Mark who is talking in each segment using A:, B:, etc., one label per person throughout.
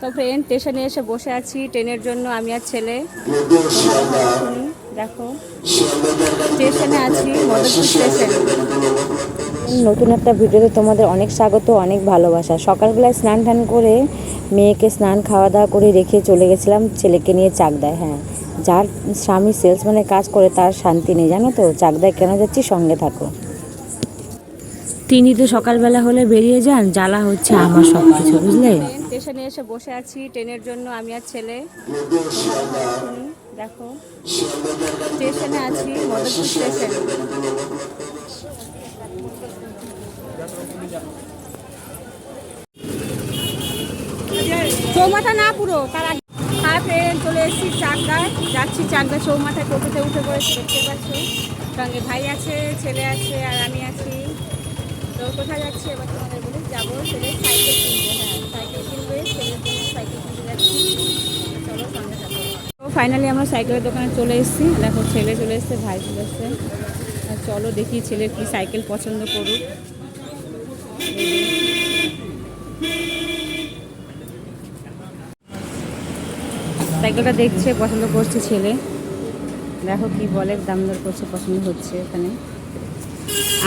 A: তো ট্রেন স্টেশনে এসে বসে আছি ট্রেনের জন্য আমি আর ছেলে। দেখো। স্টেশনে আছি
B: নতুন একটা ভিডিওতে তোমাদের অনেক স্বাগত, অনেক ভালোবাসা। সকালবেলায় স্নান টান করে মেয়েকে স্নান খাওয়া দাওয়া করে রেখে চলে গেছিলাম, ছেলেকে নিয়ে চাকদায় হ্যাঁ। যার স্বামী সেলসম্যানের কাজ করে, তার শান্তি নেই, জানো তো? চাকদায় কেন যাচ্ছি? সঙ্গে থাকো। তিনি তো সকালবেলা হলে বেরিয়ে যান, জ্বালা হচ্ছে আমার সব কিছু বুঝলে?
A: স্টেশনে এসে বসে আছি, ট্রেনের জন্য আমি আর ছেলে। দেখো, স্টেশনে আছি মদনপুর স্টেশন। চৌমাথা না পুরো, তার আগে। ট্রেন, চলে এসেছি চাকদায় যাচ্ছি চাকদা চৌমাথায় টোটোতে উঠে পড়েছি, দেখতে পাচ্ছ। সঙ্গে ভাই আছে, ছেলে আছে, আর আমি আছি। তো কোথায় যাচ্ছি এবার তোমাদের বলি? যাব ছেলে সাইকেল কিনবে হ্যাঁ সাইকেল কিনবে, ছেলের সাইকেল কিনতে যাচ্ছি। চলো সঙ্গে ফাইনালি আমরা সাইকেলের দোকানে চলে এসেছি। দেখো ছেলে চলে এসছে, ভাই চলে এসছে। চলো দেখি ছেলে কি সাইকেল পছন্দ করুক। সাইকেলটা দেখছে, পছন্দ করছে ছেলে। দেখো কি বলে, দাম দর করছে, পছন্দ হচ্ছে এখানে।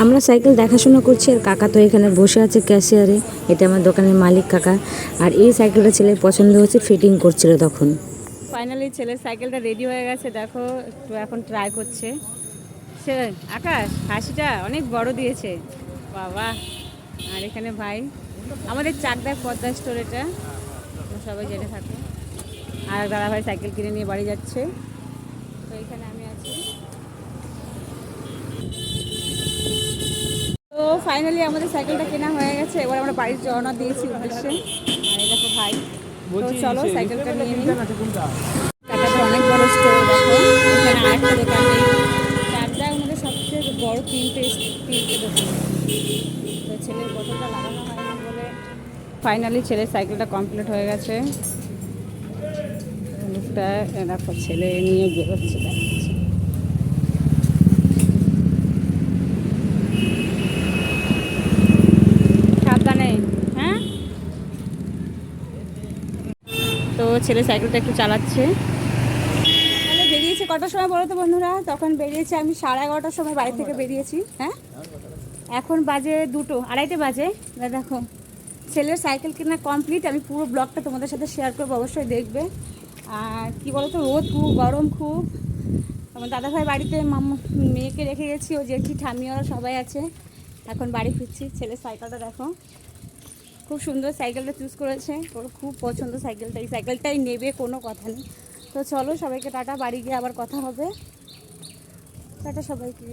B: আমরা সাইকেল দেখাশোনা করছি আর কাকা তো এখানে বসে আছে ক্যাশিয়ারে। এটা আমার দোকানের মালিক কাকা। আর এই সাইকেলটা ছেলের পছন্দ হচ্ছে ফিটিং করছিল তখন।
A: ফাইনালি ছেলের সাইকেলটা রেডি হয়ে গেছে, দেখো একটু এখন ট্রাই করছে। সে, আকাশ, হাসিটা অনেক বড় দিয়েছে। বাবা, আর এখানে ভাই, আমাদের চাকদার পদ্মা স্টোর এটা। সবাই জেনে থাকো। আর দাদা ভাই সাইকেল কিনে নিয়ে বাড়ি যাচ্ছে। তো এখানে আমি ফাইনালি আমাদের সাইকেলটা কেনা হয়ে গেছে। এবার আমরা বাড়ির রওনা দিয়েছি উদ্দেশ্যে। আর দেখো ভাই। তো চলো সাইকেলটা নিয়ে নিই। টাটাতে অনেক বড় স্টোর দেখো। এখানে আরেকটা দোকান নেই। চারটায় আমাদের সবচেয়ে বড় তিনটে তিনটে দোকান। তো ছেলের বোতলটা লাগানো হয়নি বলে ফাইনালি ছেলের সাইকেলটা কমপ্লিট হয়ে গেছে। লোকটা দেখো ছেলে নিয়ে বেরোচ্ছে দেখাচ্ছে সাবধানে হ্যাঁ তো ছেলে সাইকেলটা একটু চালাচ্ছে। তাহলে বেরিয়েছে কটার সময় বলো তো বন্ধুরা? তখন বেরিয়েছে, আমি সাড়ে এগারোটার সময় বাড়ি থেকে বেরিয়েছি হ্যাঁ? এখন বাজে দুটো, আড়াইটে বাজে। দেখো, ছেলের সাইকেল কেনা কমপ্লিট আমি পুরো ব্লগটা তোমাদের সাথে শেয়ার করব, অবশ্যই দেখবে। আর কী বলো তো রোদ খুব, গরম খুব। আমার দাদাভাই বাড়িতে মাম্মা, মেয়েকে রেখে গেছি, ও ঠাম্মি ওরা সবাই আছে। এখন বাড়ি ফিরছি, ছেলের সাইকেলটা দেখো। খুব সুন্দর সাইকেলটা চুজ করেছে। ওর খুব পছন্দ সাইকেলটা। এই সাইকেলটাই নেবে, কোনো কথা নেই। তো চলো সবাইকে টাটা, বাড়ি গিয়ে আবার কথা হবে। টাটা সবাইকে।